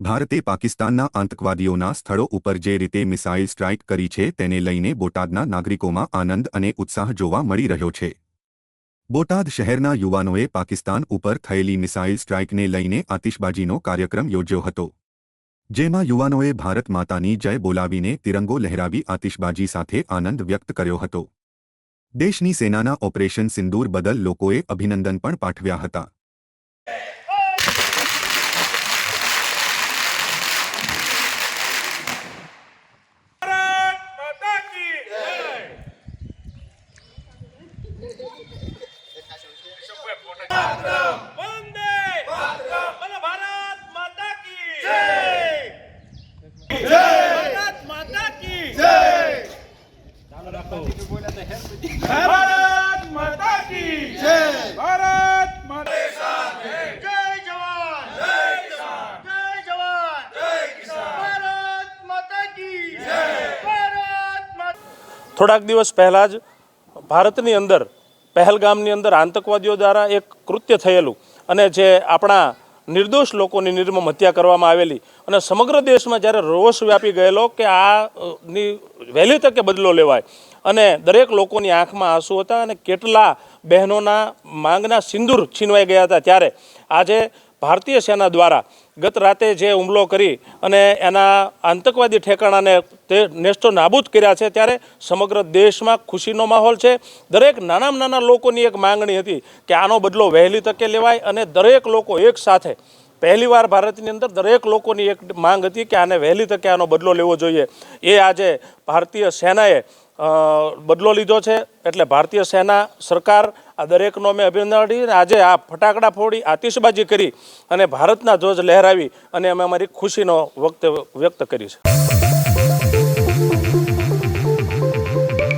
ભારતે પાકિસ્તાનના આતંકવાદીઓના સ્થળો ઉપર જે રીતે મિસાઇલ સ્ટ્રાઇક કરી છે તેને લઈને બોટાદના નાગરિકોમાં આનંદ અને ઉત્સાહ જોવા મળી રહ્યો છે. બોટાદ શહેરના યુવાનોએ પાકિસ્તાન ઉપર થયેલી મિસાઇલ સ્ટ્રાઇકને લઈને આતિશબાજીનો કાર્યક્રમ યોજ્યો હતો. જેમાં યુવાનોએ ભારત માતાની જય બોલાવીને તિરંગો લહેરાવી આતિશબાજી સાથે આનંદ વ્યક્ત કર્યો હતો. દેશની સેનાના ઓપરેશન સિંદૂર બદલ લોકોએ અભિનંદન પણ પાઠવ્યા હતા ભારત માતા કી વંદે બોલો ભારત માતા કી. ભારત ભારત માતા કી. ભારત માતા જય જવાન. જય કિસાન. જય જવાન. જય કિસાન. ભારત માતા કી. ભારત થોડાક દિવસ પહેલાં જ ભારતની અંદર પહેલગામની અંદર આતંકવાદીઓ દ્વારા એક કૃત્ય થયેલું અને જે આપણા નિર્દોષ લોકોની નિર્મમ હત્યા કરવામાં આવેલી અને સમગ્ર દેશમાં જ્યારે રોષ વ્યાપી ગયેલો કે આ ની વહેલી તકે બદલો લેવાય અને દરેક લોકોની આંખમાં આંસુ હતા અને કેટલા બહેનોના માંગના સિંદૂર છીનવાઈ ગયા હતા ત્યારે આજે ભારતીય સેના દ્વારા ગત રાતે જે હુમલો કરી અને એના આતંકવાદી ઠેકાણાને તે નેસ્તો નાબૂદ કર્યા છે, ત્યારે સમગ્ર દેશમાં ખુશીનો માહોલ છે. દરેક નાનામાં નાના લોકોની એક માંગણી હતી કે આનો બદલો વહેલી તકે લેવાય અને દરેક લોકો એક સાથે. પહેલીવાર ભારતની અંદર દરેક લોકોની એક માંગ હતી કે આને વહેલી તકે આનો બદલો લેવો જોઈએ. એ આજે ભારતીય સેનાએ બદલો લીધો છે. એટલે ભારતીય સેના સરકાર આ દરેકનો અમે અભિનંદન આપી આજે આ ફટાકડા ફોડી આતિશબાજી કરી અને ભારતના ધ્વજ લહેરાવી અને અમે અમારી ખુશીનો વક્ત વ્યક્ત કરી છે